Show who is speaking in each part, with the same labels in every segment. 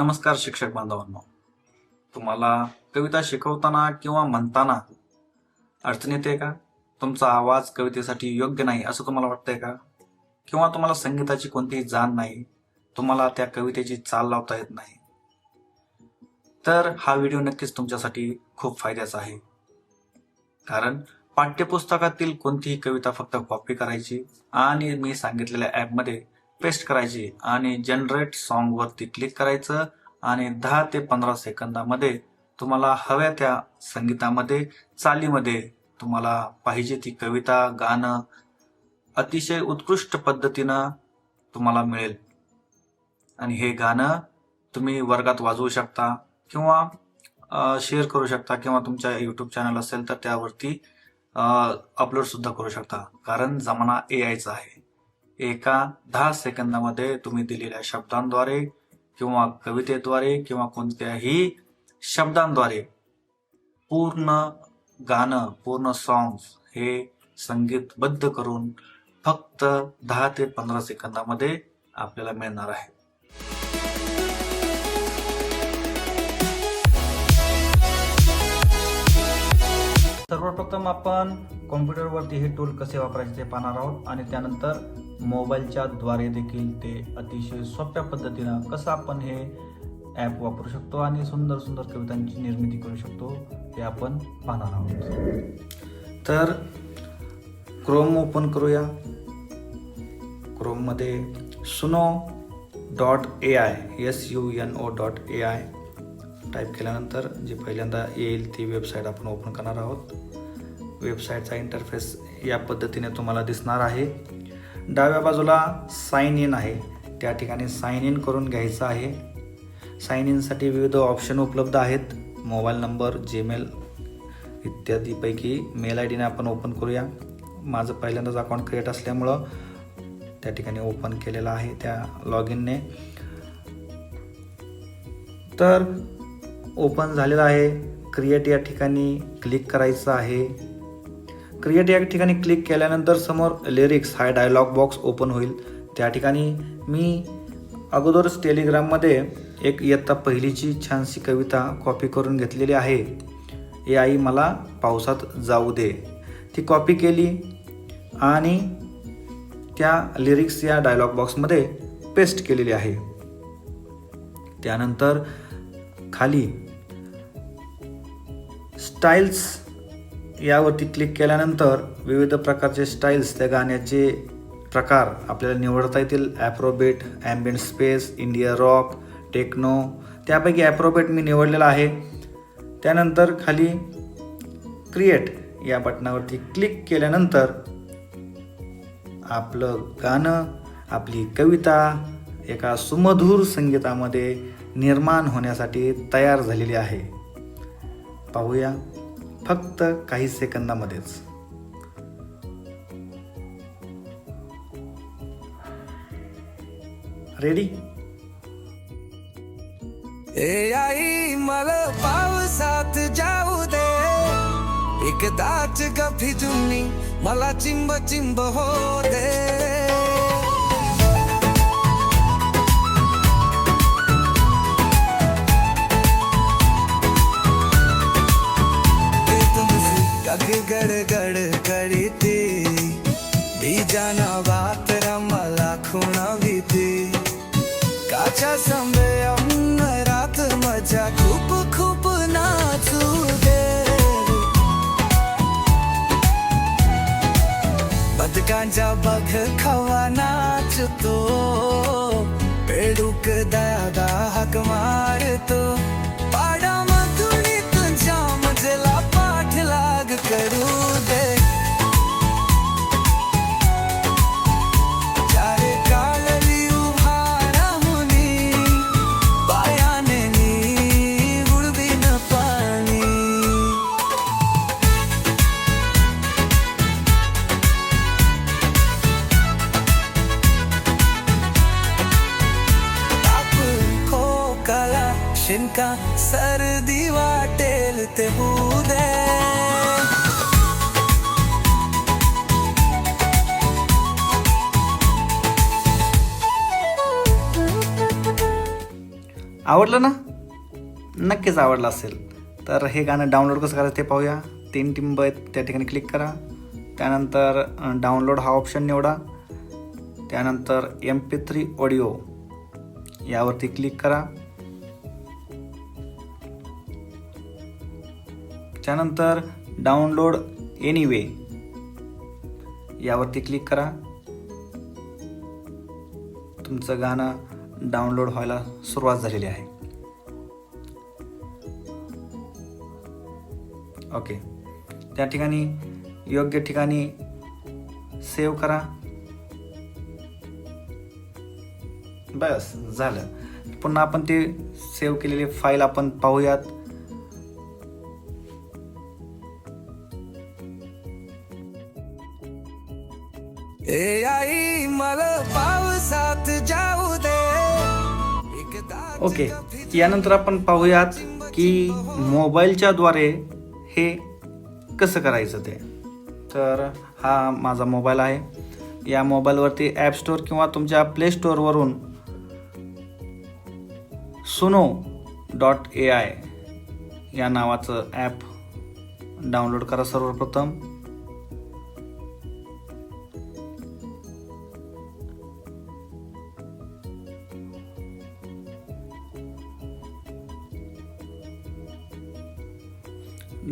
Speaker 1: नमस्कार शिक्षक बांधवांनो. तुम्हाला कविता शिकवताना किंवा म्हणताना अडचण येते का? तुमचा आवाज कवितेसाठी योग्य नाही असं तुम्हाला वाटतंय का? किंवा तुम्हाला संगीताची कोणतीही जाण नाही तुम्हाला त्या कवितेची चाल लावता येत नाही? तर हा व्हिडिओ नक्कीच तुमच्यासाठी खूप फायद्याचा आहे. कारण पाठ्यपुस्तकातील कोणतीही कविता फक्त कॉपी करायची आणि मी सांगितलेल्या ॲपमध्ये पेस्ट करायची आणि जनरेट सॉन्ग वरती क्लिक करायचं आणि दहा ते पंधरा सेकंदामध्ये तुम्हाला हव्या त्या संगीतामध्ये चालीमध्ये तुम्हाला पाहिजे ती कविता गाणं अतिशय उत्कृष्ट पद्धतीनं तुम्हाला मिळेल. आणि हे गाणं तुम्ही वर्गात वाजवू शकता किंवा शेअर करू शकता किंवा तुमच्या यूट्यूब चॅनल असेल तर त्यावरती अपलोड सुद्धा करू शकता. कारण जमाना ए आयचा आहे. एका दहा सेकंदामध्ये तुम्ही दिलेल्या शब्दांद्वारे किंवा कवितेद्वारे किंवा कोणत्याही शब्दांद्वारे पूर्ण गाणं पूर्ण सॉंग्स हे संगीतबद्ध करून फक्त दहा ते पंधरा सेकंदामध्ये आपल्याला मिळणार आहे. सर्वप्रथम आपण कॉम्प्युटरवरती हे टूल कसे वापरायचे ते पाहणार आहोत आणि त्यानंतर मोबाईलच्या द्वारे देखील ते अतिशय सोप्या पद्धतीनं कसं आपण हे ॲप वापरू शकतो आणि सुंदर सुंदर कवितांची निर्मिती करू शकतो हे आपण पाहणार आहोत. तर क्रोम ओपन करूया. क्रोममध्ये Suno dot A I S U N O dot A I type केल्यानंतर जी पहिल्यांदा येईल ती वेबसाईट आपण ओपन करणार आहोत. वेबसाईटचा इंटरफेस या पद्धतीने तुम्हाला दिसणार आहे. डाव्या बाजूला साईन इन आहे. त्या ठिकाणी साईन इन करून घ्यायचं आहे. साईन इनसाठी विविध ऑप्शन उपलब्ध आहेत. मोबाईल नंबर जीमेल इत्यादीपैकी मेल आय डीने आपण ओपन करूया. माझं पहिल्यांदाच अकाउंट क्रिएट असल्यामुळं त्या ठिकाणी ओपन केलेलं आहे त्या लॉग इनने तर ओपन झालेलं आहे. क्रिएट या ठिकाणी क्लिक करायचं आहे. क्रिएट या ठिकाणी क्लिक केल्यानंतर समोर लिरिक्स हा डायलॉग बॉक्स ओपन होईल. त्या ठिकाणी मी अगोदरच टेलिग्राममध्ये एक इयत्ता पहिलीची छानशी कविता कॉपी करून घेतलेली आहे. ए आई मला पावसात जाऊ दे. ती कॉपी केली आणि त्या लिरिक्स या डायलॉग बॉक्समध्ये पेस्ट केलेली आहे. त्यानंतर खाली स्टाईल्स यावरती क्लिक केल्यानंतर विविध प्रकारचे स्टाईल्स त्या गाण्याचे प्रकार आपल्याला निवडता येतील. Upbeat ambient space India rock techno त्यापैकी ॲप्रोबेट मी निवडलेला आहे. त्यानंतर खाली क्रिएट या बटनावरती क्लिक केल्यानंतर आपलं गाणं आपली कविता एका सुमधूर संगीतामध्ये निर्माण होण्यासाठी तयार झालेली आहे. पाहूया. फक्त काही सेकंदामध्येच. रेडी
Speaker 2: ए आई मला पावसात जाऊ दे. एकदाच गफी जुनी मला चिंब चिंब हो दे. गडगड करीते. बीजाना वात मला खुणा भीती काच्या संबे रात मजा खूप खूप नाचू दे. बदकांचा बघ खवा नाचतो. पेडूक दादा हकमा
Speaker 1: आवडलं ना? नक्कीच आवडलं असेल. तर हे गाणं डाउनलोड कसं करायचं ते पाहूया. तीन टिंब आहेत त्या ठिकाणी क्लिक करा. त्यानंतर डाउनलोड हा ऑप्शन निवडा. त्यानंतर एम पी थ्री ऑडिओ यावरती क्लिक करा. त्यानंतर डाउनलोड एनिवे यावरती क्लिक करा. तुमचं गाणं डाउनलोड व्हायला सुरुवात झालेली आहे. ओके. त्या ठिकाणी योग्य ठिकाणी सेव्ह करा. बस झालं. पुन्हा आपण ते सेव्ह केलेली फाईल आपण पाहूयात.
Speaker 2: ए आई मला पावसात जाऊ
Speaker 1: ओके यानंतर आपण पाहूयात की मोबाईलच्या द्वारे हे कसं करायचं ते. तर हा माझा मोबाईल आहे. या मोबाईलवरती ॲप स्टोअर किंवा तुमच्या प्ले स्टोअरवरून सुनो डॉट ए आय या नावाचं ॲप डाउनलोड करा सर्वप्रथम.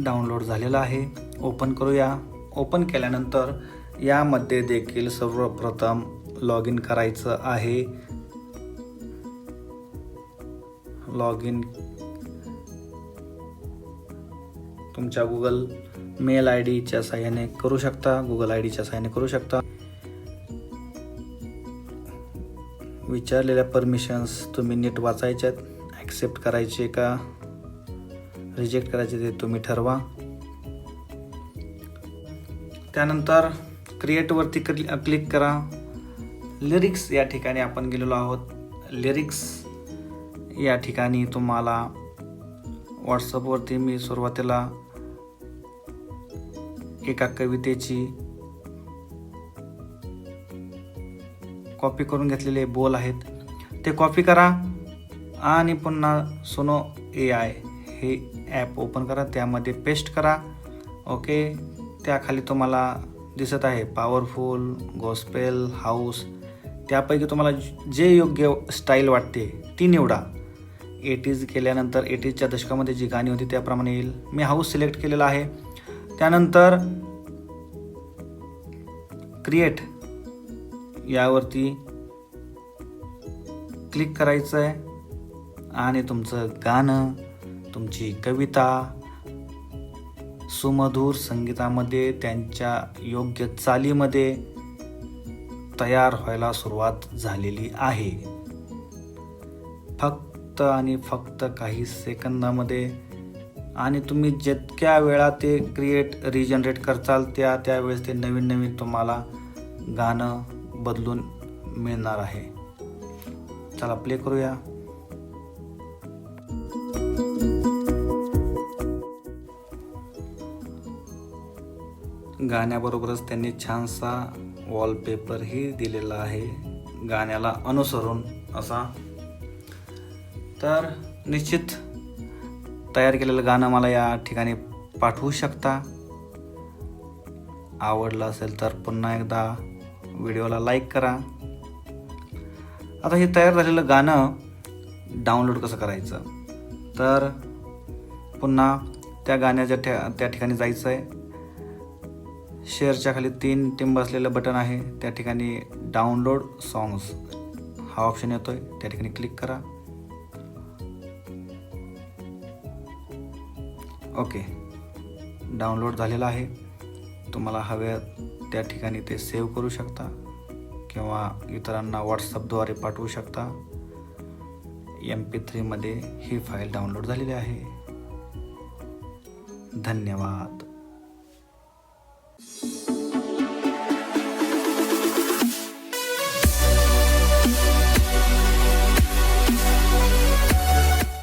Speaker 1: डाउनलोड झालेला आहे. ओपन करूया. ओपन केल्यानंतर यामध्ये देखील सर्वप्रथम लॉग इन करायचं आहे. लॉग इन तुमच्या गुगल मेल आय डीच्या साह्याने करू शकता. गुगल आय डीच्या साह्याने करू शकता. विचारलेल्या परमिशन्स तुम्ही नीट वाचायच्यात. ॲक्सेप्ट करायचे का? रिजेक्ट करायचे ते तुम्ही ठरवा. त्यानंतर क्रिएटवरती क्लिक करा. लिरिक्स या ठिकाणी आपण गेलेलो आहोत. लिरिक्स या ठिकाणी तुम्हाला व्हॉट्सअपवरती मी सुरुवातीला एका कवितेची कॉपी करून घेतलेले बोल आहेत. ते कॉपी करा आणि पुन्हा सोनो ए आय हे ॲप ओपन करा त्यामध्ये पेस्ट करा. ओके त्याखाली तुम्हाला दिसत आहे पॉवरफुल गॉस्पेल हाऊस त्यापैकी तुम्हाला जे योग्य स्टाईल वाटते ती निवडा. एटीज केल्यानंतर एटीजच्या दशकामध्ये जी गाणी होती त्याप्रमाणे येईल. मी हाऊस सिलेक्ट केलेला आहे. त्यानंतर क्रिएट यावरती क्लिक करायचं आहे आणि तुमचं गाणं. तुमची कविता सुमधूर संगीतामध्ये त्यांच्या योग्य चालीमध्ये तयार व्हायला सुरुवात झालेली आहे. फक्त आणि फक्त काही सेकंदामध्ये आणि तुम्ही जितक्या वेळा ते क्रिएट रिजनरेट करचाल त्या त्यावेळेस ते नवीन नवीन तुम्हाला गाणं बदलून मिळणार आहे. चला प्ले करूया. गाण्याबरोबरच त्यांनी छानसा वॉलपेपरही दिलेला आहे गाण्याला अनुसरून असा. तर निश्चित तयार केलेलं गाणं मला या ठिकाणी पाठवू शकता. आवडलं असेल तर पुन्हा एकदा व्हिडिओला लाईक करा. आता हे तयार झालेलं गाणं डाउनलोड कसं करायचं? तर पुन्हा त्या गाण्याच्या ठ्या त्या ठिकाणी जायचं आहे शेअरच्या खाली तीन टिंब असलेलं बटन आहे. त्या ठिकाणी डाउनलोड सॉंग्स. हा ऑप्शन येतो आहे त्या ठिकाणी क्लिक करा. ओके. डाउनलोड झालेला आहे. तुम्हाला हव्या त्या ठिकाणी ते सेव्ह करू शकता किंवा इतरांना व्हॉट्सअपद्वारे पाठवू शकता. एम पी थ्रीमध्ये ही फाईल डाउनलोड झालेली आहे. धन्यवाद.